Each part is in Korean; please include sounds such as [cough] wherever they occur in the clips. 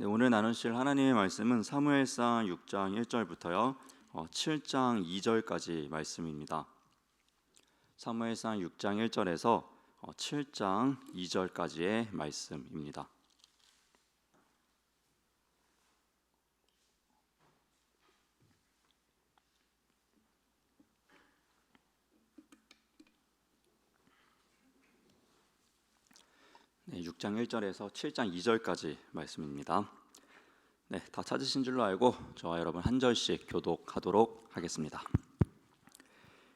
네, 오늘 나누실 하나님의 말씀은 사무엘상 6장 1절부터요. 어, 7장 2절까지 말씀입니다. 사무엘상 6장 1절에서 어, 7장 2절까지의 말씀입니다. 네, 6장 1절에서 7장 2절까지 말씀입니다. 네, 다 찾으신 줄로 알고 저와 여러분 한 절씩 교독하도록 하겠습니다.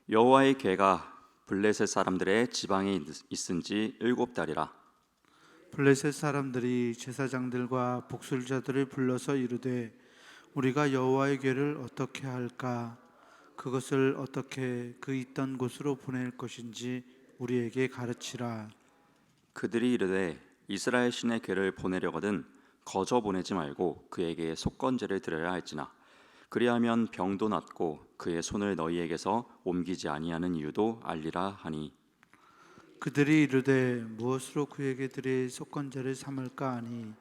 여호와의 괴가 블레셋 사람들의 지방에 있- 있은지 일곱 달이라 블레셋 사람들이 제사장들과 복술자들을 불러서 이르되 우리가 여호와의 궤를 어떻게 할까 그것을 어떻게 그 있던 곳으로 보낼 것인지 우리에게 가르치라 그들이 이르되 이스라엘 신의 괴를 보내려거든 거저 보내지 말고 그에게 속건제를 드려야 할지나. 그리하면 병도 낫고 그의 손을 너희에게서 옮기지 아니하는 이유도 알리라 하니. 그들이 이르되 무엇으로 그에게 드릴 속건제를 삼을까 하니?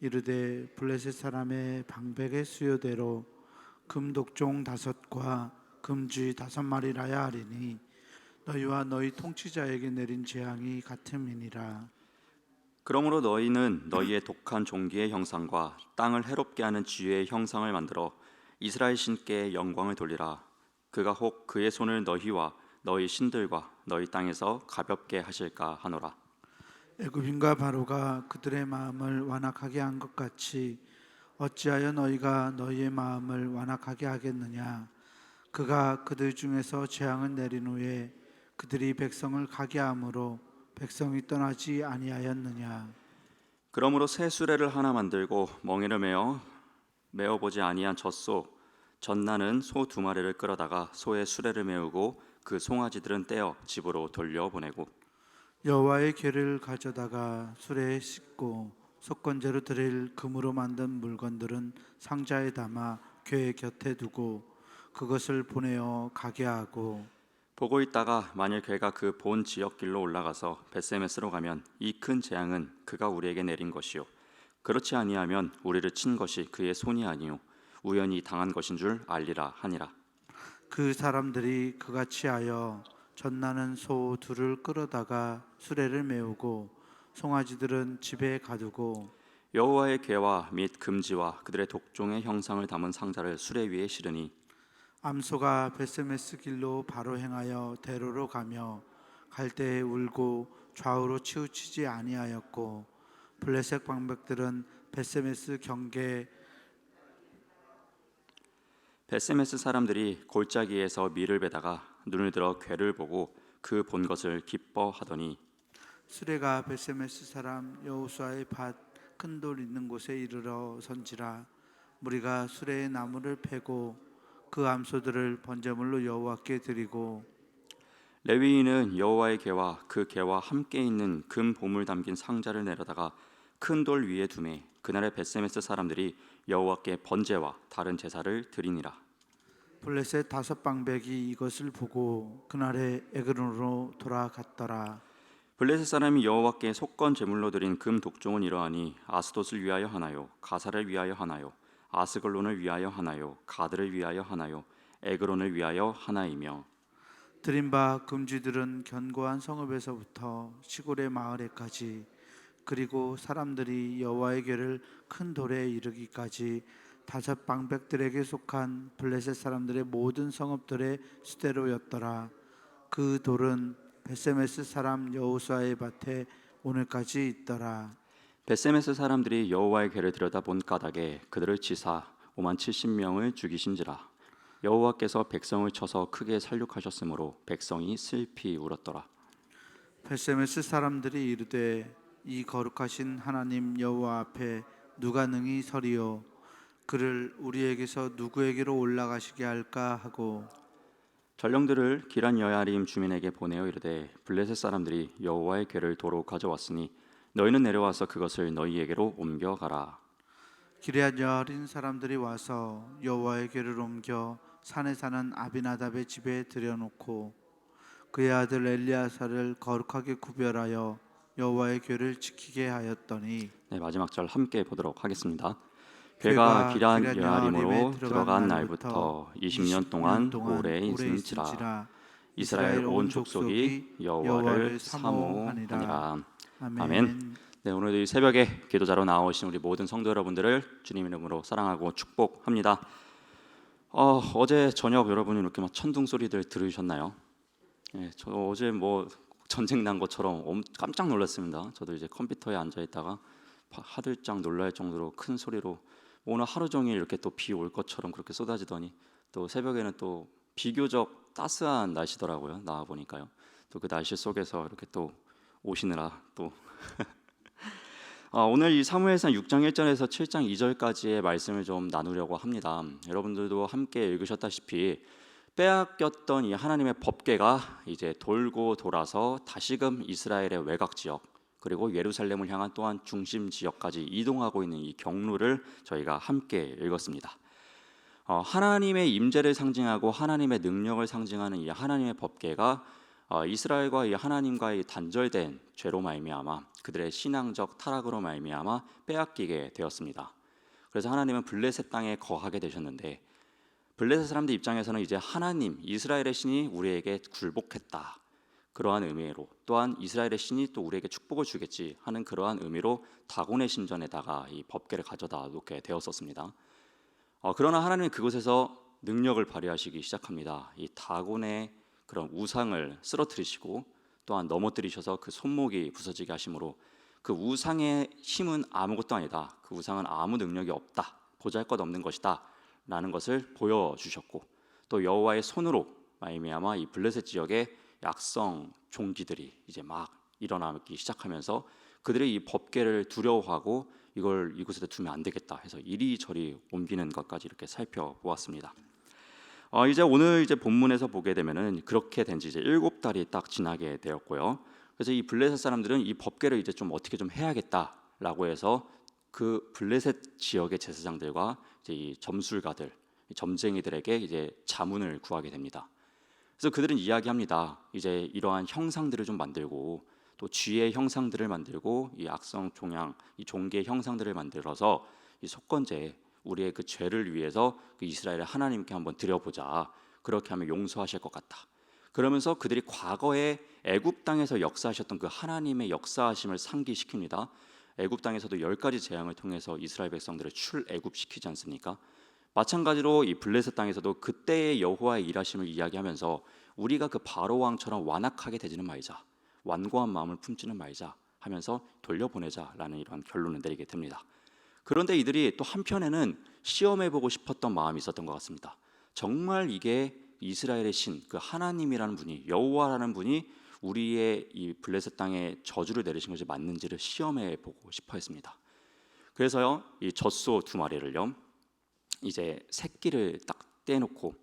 이르되 블레셋 사람의 방백의 수요대로 금 독종 다섯과 금쥐 다섯 마리라야 하리니 너희와 너희 통치자에게 내린 재앙이 같음이니라 그러므로 너희는 너희의 독한 종기의 형상과 땅을 해롭게 하는 쥐의 형상을 만들어 이스라엘 신께 영광을 돌리라. 그가 혹 그의 손을 너희와 너희 신들과 너희 땅에서 가볍게 하실까 하노라. 애굽인과 바로가 그들의 마음을 완악하게 한 것 같이 어찌하여 너희가 너희의 마음을 완악하게 하겠느냐 그가 그들 중에서 재앙을 내린 후에 그들이 백성을 가게 함으로 백성이 떠나지 아니하였느냐? 그러므로 새 수레를 하나 만들고 멍에를 메어 메어 보지 아니한 젖소 전나는 소 두 마리를 끌어다가 소의 수레를 메우고 그 송아지들은 떼어 집으로 돌려 보내고 여호와의 궤를 가져다가 수레에 싣고 속건제로 드릴 금으로 만든 물건들은 상자에 담아 궤 곁에 두고 그것을 보내어 가게 하고 보고 있다가 만일 걔가 그 본 지역 길로 올라가서 베세메스로 가면 이 큰 재앙은 그가 우리에게 내린 것이요. 그렇지 아니하면 우리를 친 것이 그의 손이 아니요. 우연히 당한 것인 줄 알리라 하니라. 그 사람들이 그같이 하여 전나는 소 둘을 끌어다가 수레를 메우고 송아지들은 집에 가두고 여호와의 괴와 및 금지와 그들의 독종의 형상을 담은 상자를 수레 위에 실으니 암소가 베세메스 길로 바로 행하여 대로로 가며 갈 때에 울고 좌우로 치우치지 아니하였고 블레셋 방백들은 베세메스 경계 베세메스 사람들이 골짜기에서 밀을 베다가 눈을 들어 괴를 보고 그 본 것을 기뻐하더니 수레가 베세메스 사람 여호수아의 밭 큰 돌 있는 곳에 이르러 선지라. 무리가 수레의 나무를 패고 그 암소들을 번제물로 여호와께 드리고 레위인은 여호와의 괴와 그 괴와 함께 있는 금 보물 담긴 상자를 내려다가 큰 돌 위에 두매 그날의 베세메스 사람들이 여호와께 번제와 다른 제사를 드리니라. 블레셋 다섯 방백이 이것을 보고 그날에 에그론으로 돌아갔더라. 블레셋 사람이 여호와께 속건 제물로 드린 금 독종은 이러하니 아스돗을 위하여 하나요? 가사를 위하여 하나요 아스글론을 위하여 하나요 가드를 위하여 하나요 에그론을 위하여 하나이며 드린 바 금쥐들은 견고한 성읍에서부터 시골의 마을에까지 그리고 사람들이 여호와의 궤를 큰 돌에 이르기까지 다섯 방백들에게 속한 블레셋 사람들의 모든 성읍들의 수대로였더라. 그 돌은 베세메스 사람 여호수아의 밭에 오늘까지 있더라. 베세메스 사람들이 여호와의 괴를 들여다본 까닭에 그들을 치사 5만 70명을 죽이신지라. 여호와께서 백성을 쳐서 크게 살육하셨으므로 백성이 슬피 울었더라. 베세메스 사람들이 이르되 이 거룩하신 하나님 여호와 앞에 누가 능히 서리요? 그를 우리에게서 누구에게로 올라가시게 할까 하고 전령들을 기란 여야림 주민에게 보내어 이르되 블레셋 사람들이 여호와의 괴를 도로 가져왔으니 너희는 내려와서 그것을 너희에게로 옮겨가라 기레앗 여린 사람들이 와서 여호와의 궤를 옮겨 산에 사는 아비나답의 집에 들여놓고 그의 아들 엘리야사를 거룩하게 구별하여 여호와의 궤를 지키게 하였더니 네, 마지막 절 함께 보도록 하겠습니다. 괴가 기란 여아림으로 들어간 날부터 20년 동안 오래 있은지라 이스라엘 온 족속이 여호와를 사모하니라. 아멘. 아멘. 네, 오늘도 이 새벽에 기도자로 나오신 우리 모든 성도 여러분들을 주님 이름으로 사랑하고 축복합니다. 어, 어제 저녁 여러분이 이렇게 막 천둥 소리들 들으셨나요? 예, 저 어제 뭐 전쟁 난 것처럼 엄- 깜짝 놀랐습니다. 저도 이제 컴퓨터에 앉아 있다가 파- 하들짝 놀랄 정도로 큰 소리로 오늘 하루 종일 이렇게 또 비 올 것처럼 그렇게 쏟아지더니 또 새벽에는 또 비교적 따스한 날씨더라고요. 나와 보니까요. 또 그 날씨 속에서 이렇게 또 오시느라 또 아, [laughs] 오늘 이 사무엘상 6장 1절에서 7장 2절까지의 말씀을 좀 나누려고 합니다. 여러분들도 함께 읽으셨다시피 빼앗겼던 이 하나님의 법궤가 이제 돌고 돌아서 다시금 이스라엘의 외곽 지역 그리고 예루살렘을 향한 또한 중심 지역까지 이동하고 있는 이 경로를 저희가 함께 읽었습니다. 어, 하나님의 임재를 상징하고 하나님의 능력을 상징하는 이 하나님의 법궤가 어, 이스라엘과 이 하나님과의 단절된 죄로 말미암아 그들의 신앙적 타락으로 말미암아 빼앗기게 되었습니다. 그래서 하나님은 블레셋 땅에 거하게 되셨는데 블레셋 사람들 입장에서는 이제 하나님 이스라엘의 신이 우리에게 굴복했다. 그러한 의미로 또한 이스라엘의 신이 또 우리에게 축복을 주겠지 하는 그러한 의미로 다곤의 신전에다가 이 법궤를 가져다 놓게 되었었습니다. 어, 그러나 하나님은 그곳에서 능력을 발휘하시기 시작합니다. 이 다곤의 그런 우상을 쓰러뜨리시고 또한 넘어뜨리셔서 그 손목이 부서지게 하심으로 그 우상의 힘은 아무것도 아니다. 그 우상은 아무 능력이 없다. 보잘것없는 것이다. 라는 것을 보여 주셨고 또 여호와의 손으로 말미암아 이 블레셋 지역에 약성 종기들이 이제 막 일어나기 시작하면서 그들의 이 법계를 두려워하고 이걸 이곳에 두면 안 되겠다 해서 이리저리 옮기는 것까지 이렇게 살펴보았습니다. 어, 이제 오늘 이제 본문에서 보게 되면은 그렇게 된 지 이제 일곱 달이 딱 지나게 되었고요. 그래서 이 블레셋 사람들은 이 법계를 이제 좀 어떻게 좀 해야겠다라고 해서 그 블레셋 지역의 제사장들과 이제 이 점술가들, 이 점쟁이들에게 이제 자문을 구하게 됩니다. 그래서 그들은 이야기합니다. 이제 이러한 형상들을 좀 만들고 또 쥐의 형상들을 만들고 이 악성 종양, 이 종계 형상들을 만들어서 이 속건제 우리의 그 죄를 위해서 그 이스라엘의 하나님께 한번 드려보자. 그렇게 하면 용서하실 것 같다. 그러면서 그들이 과거에 애굽 땅에서 역사하셨던 그 하나님의 역사하심을 상기시킵니다. 애굽 땅에서도 열 가지 재앙을 통해서 이스라엘 백성들을 출애굽시키지 않습니까? 마찬가지로 이 블레셋 땅에서도 그때의 여호와의 일하심을 이야기하면서 우리가 그 바로 왕처럼 완악하게 되지는 말자, 완고한 마음을 품지는 말자 하면서 돌려보내자라는 이러한 결론을 내리게 됩니다. 그런데 이들이 또 한편에는 시험해 보고 싶었던 마음이 있었던 것 같습니다. 정말 이게 이스라엘의 신, 그 하나님이라는 분이 여호와라는 분이 우리의 이 블레셋 땅에 저주를 내리신 것이 맞는지를 시험해 보고 싶어 했습니다. 그래서요, 이 젖소 두 마리를요, 이제 새끼를 딱 떼놓고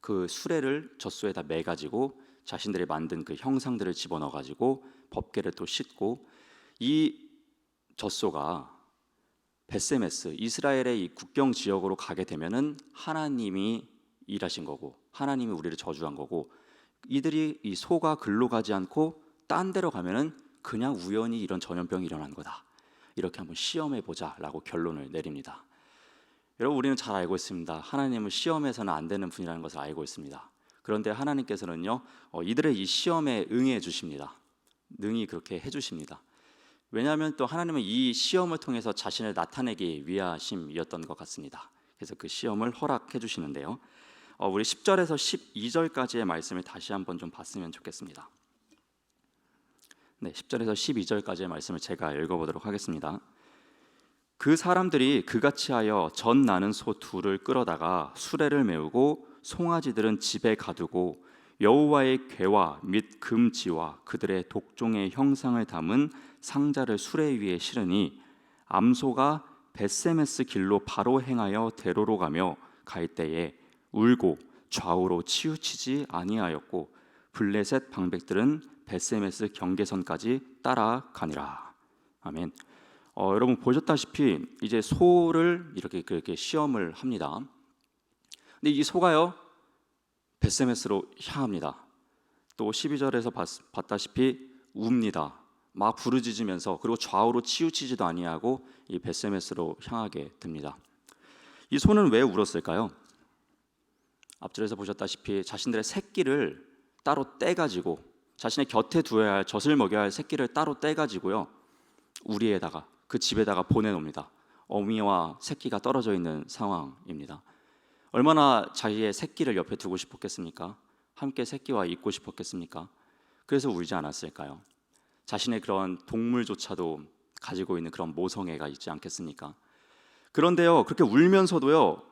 그 수레를 젖소에다 매 가지고 자신들이 만든 그 형상들을 집어넣어 가지고 법계를 또 싣고 이 젖소가 베세메스 이스라엘의 이 국경 지역으로 가게 되면은 하나님이 일하신 거고 하나님이 우리를 저주한 거고 이들이 이 소가 글로 가지 않고 딴 데로 가면은 그냥 우연히 이런 전염병이 일어난 거다. 이렇게 한번 시험해 보자라고 결론을 내립니다. 여러분 우리는 잘 알고 있습니다. 하나님은 시험해서는 안 되는 분이라는 것을 알고 있습니다. 그런데 하나님께서는요 어, 이들의 이 시험에 응해 주십니다. 능히 그렇게 해 주십니다. 왜냐하면 또 하나님은 이 시험을 통해서 자신을 나타내기 위하심이었던 것 같습니다. 그래서 그 시험을 허락해 주시는데요. 어, 우리 10절에서 12절까지의 말씀을 다시 한번 좀 봤으면 좋겠습니다. 네, 10절에서 12절까지의 말씀을 제가 읽어보도록 하겠습니다. 그 사람들이 그같이 하여 전 나는 소 둘을 끌어다가 수레를 메우고 송아지들은 집에 가두고 여호와의 궤와 및 금지와 그들의 독종의 형상을 담은 상자를 수레 위에 실으니 암소가 베세메스 길로 바로 행하여 대로로 가며 갈 때에 울고 좌우로 치우치지 아니하였고 블레셋 방백들은 베세메스 경계선까지 따라가니라. 아멘. 어, 여러분 보셨다시피 이제 소를 이렇게 그렇게 시험을 합니다. 근데 이 소가요 베세메스로 향합니다. 또 12절에서 봤, 봤다시피 웁니다. 막 부르짖으면서 그리고 좌우로 치우치지도 아니하고 이 베세메스로 향하게 됩니다. 이 소는 왜 울었을까요? 앞줄에서 보셨다시피 자신들의 새끼를 따로 떼 가지고 자신의 곁에 두어야 할 젖을 먹여야 할 새끼를 따로 떼 가지고요. 우리에다가 그 집에다가 보내 놓습니다. 어미와 새끼가 떨어져 있는 상황입니다. 얼마나 자기의 새끼를 옆에 두고 싶었겠습니까? 함께 새끼와 있고 싶었겠습니까? 그래서 울지 않았을까요? 자신의 그런 동물조차도 가지고 있는 그런 모성애가 있지 않겠습니까? 그런데요, 그렇게 울면서도요,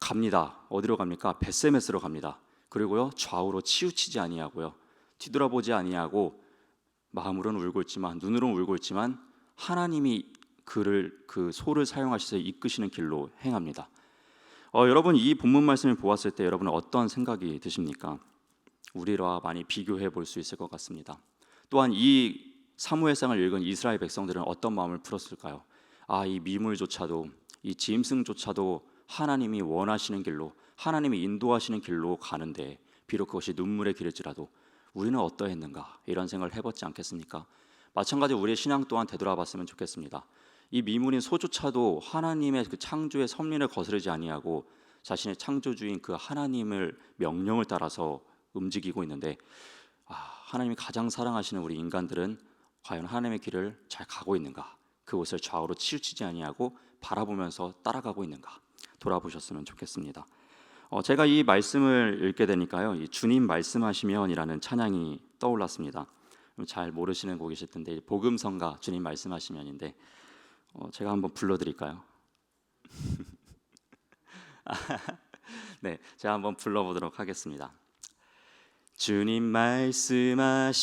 갑니다. 어디로 갑니까? 베세메스로 갑니다. 그리고요, 좌우로 치우치지 아니하고요, 뒤돌아보지 아니하고 마음으로는 울고 있지만 눈으로는 울고 있지만 하나님이 그를 그 소를 사용하셔서 이끄시는 길로 행합니다. 어, 여러분 이 본문 말씀을 보았을 때 여러분은 어떤 생각이 드십니까? 우리와 많이 비교해 볼 수 있을 것 같습니다. 또한 이 사무엘상을 읽은 이스라엘 백성들은 어떤 마음을 풀었을까요? 아, 이 미물조차도 이 짐승조차도 하나님이 원하시는 길로 하나님이 인도하시는 길로 가는데 비록 그것이 눈물의 길일지라도 우리는 어떠했는가 이런 생각을 해봤지 않겠습니까? 마찬가지로 우리의 신앙 또한 되돌아봤으면 좋겠습니다. 이 미물인 소조차도 하나님의 그 창조의 섭리를 거스르지 아니하고 자신의 창조주인 그 하나님을 명령을 따라서 움직이고 있는데 아, 하나님이 가장 사랑하시는 우리 인간들은 과연 하나님의 길을 잘 가고 있는가? 그곳을 좌우로 치우치지 아니하고 바라보면서 따라가고 있는가? 돌아보셨으면 좋겠습니다. 어, 제가 이 말씀을 읽게 되니까요, 이 주님 말씀하시면이라는 찬양이 떠올랐습니다. 잘 모르시는 곡이실 텐데 복음성가 주님 말씀하시면인데 어, 제가 한번 불러드릴까요? [laughs] 네, 제가 한번 불러보도록 하겠습니다. 주님 말씀하시면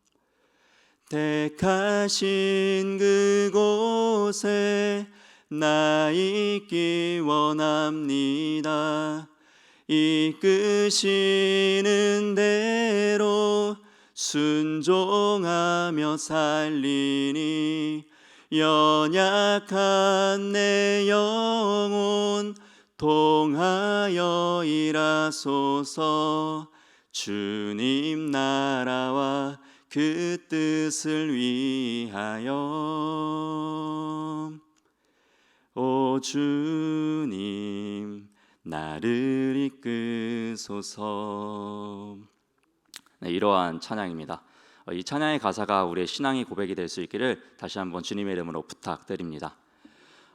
택하신 그곳에 나 있기 원합니다. 이끄시는 대로 순종하며 살리니 연약한 내 영혼 통하여 일하소서. 주님 나라와 그 뜻을 위하여 오 주님 나를 이끄소서 네, 이러한 찬양입니다. 어, 이 찬양의 가사가 우리의 신앙의 고백이 될 수 있기를 다시 한번 주님의 이름으로 부탁드립니다.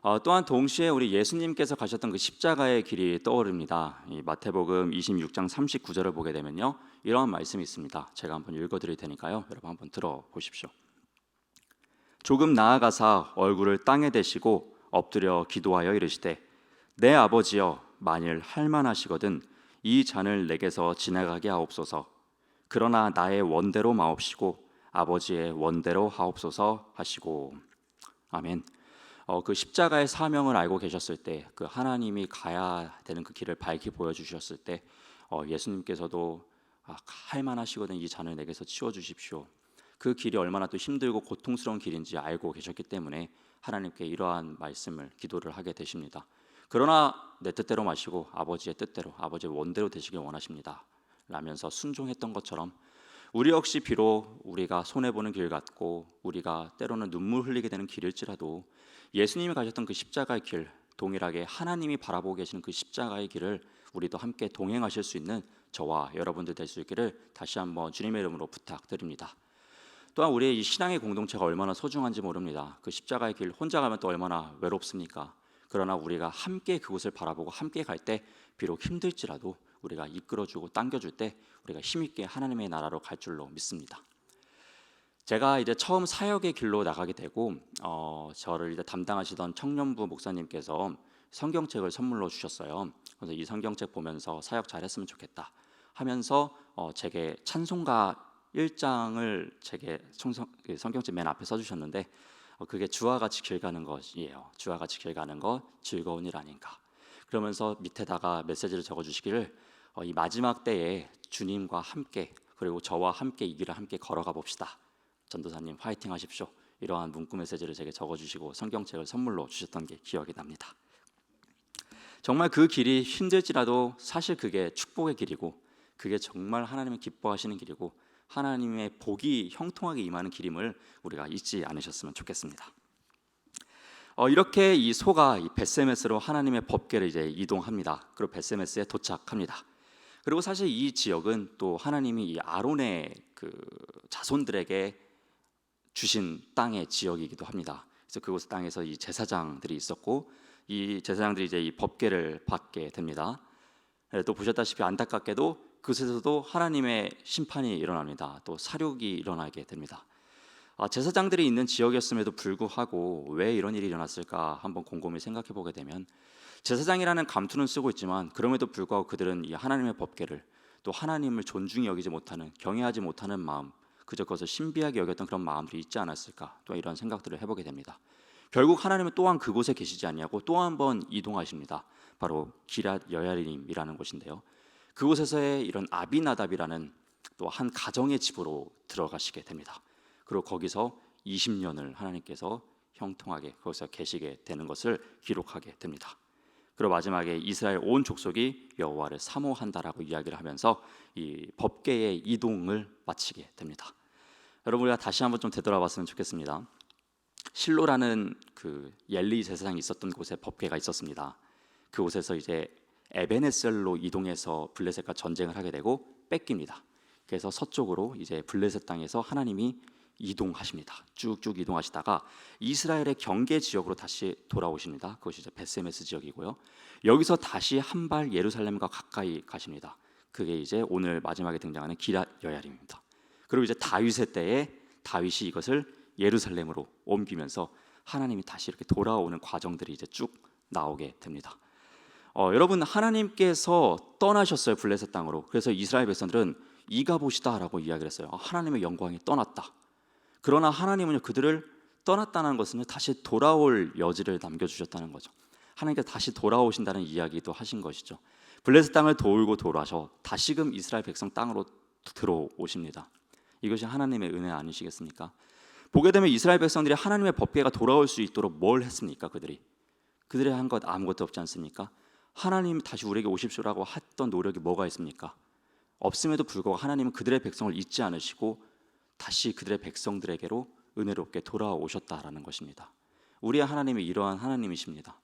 어, 또한 동시에 우리 예수님께서 가셨던 그 십자가의 길이 떠오릅니다. 이 마태복음 26장 39절을 보게 되면요, 이러한 말씀이 있습니다. 제가 한번 읽어 드릴 테니까요, 여러분 한번 들어 보십시오. 조금 나아가사 얼굴을 땅에 대시고 엎드려 기도하여 이르시되 내 아버지여 만일 할 만하시거든 이 잔을 내게서 지나가게 하옵소서. 그러나 나의 원대로 마옵시고 아버지의 원대로 하옵소서 하시고 아멘. 어, 그 십자가의 사명을 알고 계셨을 때, 그 하나님이 가야 되는 그 길을 밝히 보여주셨을 때, 어, 예수님께서도 아, 할 만하시거든 이 잔을 내게서 치워 주십시오. 그 길이 얼마나 또 힘들고 고통스러운 길인지 알고 계셨기 때문에 하나님께 이러한 말씀을 기도를 하게 되십니다. 그러나 내 뜻대로 마시고 아버지의 뜻대로 아버지의 원대로 되시길 원하십니다. 라면서 순종했던 것처럼 우리 역시 비록 우리가 손해 보는 길 같고 우리가 때로는 눈물 흘리게 되는 길일지라도 예수님이 가셨던 그 십자가의 길 동일하게 하나님이 바라보고 계시는 그 십자가의 길을 우리도 함께 동행하실 수 있는 저와 여러분들 될 수 있기를 다시 한번 주님의 이름으로 부탁드립니다. 또한 우리의 이 신앙의 공동체가 얼마나 소중한지 모릅니다. 그 십자가의 길 혼자 가면 또 얼마나 외롭습니까? 그러나 우리가 함께 그곳을 바라보고 함께 갈 때 비록 힘들지라도 우리가 이끌어주고 당겨줄 때 우리가 힘있게 하나님의 나라로 갈 줄로 믿습니다. 제가 이제 처음 사역의 길로 나가게 되고 어, 저를 이제 담당하시던 청년부 목사님께서 성경책을 선물로 주셨어요. 그래서 이 성경책 보면서 사역 잘했으면 좋겠다 하면서 어, 제게 찬송가 1장을 제게 성경, 그 성경책 맨 앞에 써주셨는데 어, 그게 주와 같이 길 가는 것이에요. 주와 같이 길 가는 것 즐거운 일 아닌가. 그러면서 밑에다가 메시지를 적어주시기를 어, 이 마지막 때에 주님과 함께 그리고 저와 함께 이 길을 함께 걸어가 봅시다. 전도사님 화이팅 하십시오. 이러한 문구 메시지를 제게 적어주시고 성경책을 선물로 주셨던 게 기억이 납니다. 정말 그 길이 힘들지라도 사실 그게 축복의 길이고 그게 정말 하나님이 기뻐하시는 길이고 하나님의 복이 형통하게 임하는 길임을 우리가 잊지 않으셨으면 좋겠습니다. 어, 이렇게 이 소가 이 베세메스로 하나님의 법궤를 이제 이동합니다. 그리고 베세메스에 도착합니다. 그리고 사실 이 지역은 또 하나님이 이 아론의 그 자손들에게 주신 땅의 지역이기도 합니다. 그래서 그곳 땅에서 이 제사장들이 있었고 이 제사장들이 이제 이 법궤를 받게 됩니다. 예, 또 보셨다시피 안타깝게도 그곳에서도 하나님의 심판이 일어납니다. 또 사륙이 일어나게 됩니다. 아, 제사장들이 있는 지역이었음에도 불구하고 왜 이런 일이 일어났을까 한번 곰곰이 생각해 보게 되면 제사장이라는 감투는 쓰고 있지만 그럼에도 불구하고 그들은 이 하나님의 법궤를 또 하나님을 존중히 여기지 못하는 경외하지 못하는 마음 그저 그것을 신비하게 여겼던 그런 마음들이 있지 않았을까 또 이런 생각들을 해보게 됩니다. 결국 하나님은 또한 그곳에 계시지 않냐고 또 한 번 이동하십니다. 바로 기랏 여야림이라는 곳인데요. 그곳에서의 이런 아비나답이라는 또 한 가정의 집으로 들어가시게 됩니다. 그리고 거기서 20년을 하나님께서 형통하게 거기서 계시게 되는 것을 기록하게 됩니다. 그리고 마지막에 이스라엘 온 족속이 여호와를 사모한다라고 이야기를 하면서 이 법계의 이동을 마치게 됩니다. 여러분 우리가 다시 한번 좀 되돌아봤으면 좋겠습니다. 실로라는 그 옐리 제사장이 있었던 곳에 법궤가 있었습니다. 그곳에서 이제 에베네셀로 이동해서 블레셋과 전쟁을 하게 되고 뺏깁니다. 그래서 서쪽으로 이제 블레셋 땅에서 하나님이 이동하십니다. 쭉쭉 이동하시다가 이스라엘의 경계 지역으로 다시 돌아오십니다. 그것이 이제 베세메스 지역이고요. 여기서 다시 한 발 예루살렘과 가까이 가십니다. 그게 이제 오늘 마지막에 등장하는 기랏 여야림입니다. 그리고 이제 다윗의 때에 다윗이 이것을 예루살렘으로 옮기면서 하나님이 다시 이렇게 돌아오는 과정들이 이제 쭉 나오게 됩니다. 어, 여러분 하나님께서 떠나셨어요 블레셋 땅으로. 그래서 이스라엘 백성들은 이가 보시다라고 이야기를 했어요. 아, 하나님의 영광이 떠났다. 그러나 하나님은 그들을 떠났다는 것은 다시 돌아올 여지를 남겨주셨다는 거죠. 하나님께서 다시 돌아오신다는 이야기도 하신 것이죠. 블레셋 땅을 돌고 돌아서 다시금 이스라엘 백성 땅으로 들어오십니다. 이것이 하나님의 은혜 아니시겠습니까? 보게 되면 이스라엘 백성들이 하나님의 법궤가 돌아올 수 있도록 뭘 했습니까? 그들이 그들이 한 것 아무것도 없지 않습니까? 하나님 다시 우리에게 오십시오라고 했던 노력이 뭐가 있습니까? 없음에도 불구하고 하나님은 그들의 백성을 잊지 않으시고 다시 그들의 백성들에게로 은혜롭게 돌아오셨다라는 것입니다. 우리의 하나님이 이러한 하나님이십니다.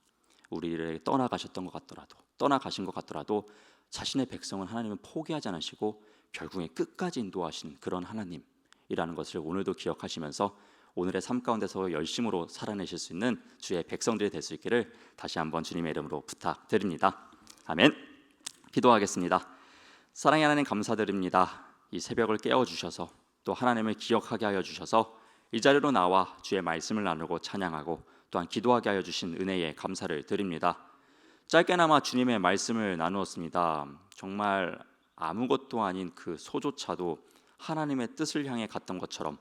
우리를 떠나가셨던 것 같더라도 떠나가신 것 같더라도 자신의 백성은 하나님은 포기하지 않으시고 결국에 끝까지 인도하신 그런 하나님이라는 것을 오늘도 기억하시면서 오늘의 삶 가운데서 열심으로 살아내실 수 있는 주의 백성들이 될 수 있기를 다시 한번 주님의 이름으로 부탁드립니다. 아멘. 기도하겠습니다. 사랑의 하나님 감사드립니다. 이 새벽을 깨워 주셔서 또 하나님을 기억하게 하여 주셔서 이 자리로 나와 주의 말씀을 나누고 찬양하고 또한 기도하게 하여 주신 은혜에 감사를 드립니다. 짧게나마 주님의 말씀을 나누었습니다. 정말 아무것도 아닌 그 소조차도 하나님의 뜻을 향해 갔던 것처럼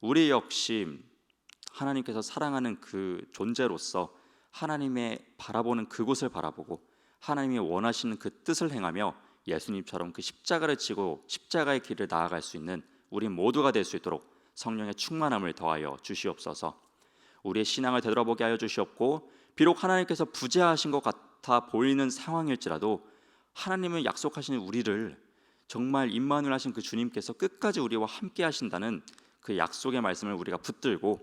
우리 역시 하나님께서 사랑하는 그 존재로서 하나님의 바라보는 그곳을 바라보고 하나님이 원하시는 그 뜻을 행하며 예수님처럼 그 십자가를 지고 십자가의 길을 나아갈 수 있는 우리 모두가 될 수 있도록 성령의 충만함을 더하여 주시옵소서. 우리의 신앙을 되돌아보게 하여 주시옵고 비록 하나님께서 부재하신 것 같아 보이는 상황일지라도 하나님을 약속하시는 우리를 정말 임마누엘 하신 그 주님께서 끝까지 우리와 함께 하신다는 그 약속의 말씀을 우리가 붙들고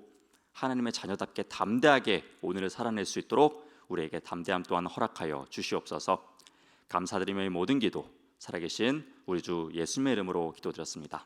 하나님의 자녀답게 담대하게 오늘을 살아낼 수 있도록 우리에게 담대함 또한 허락하여 주시옵소서. 감사드리며 이 모든 기도 살아계신 우리 주 예수님의 이름으로 기도드렸습니다.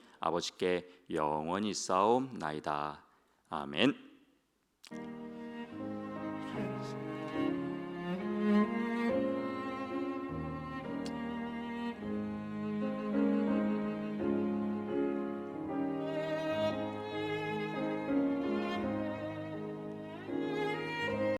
아버지께 영원히 싸움나이다. 아멘.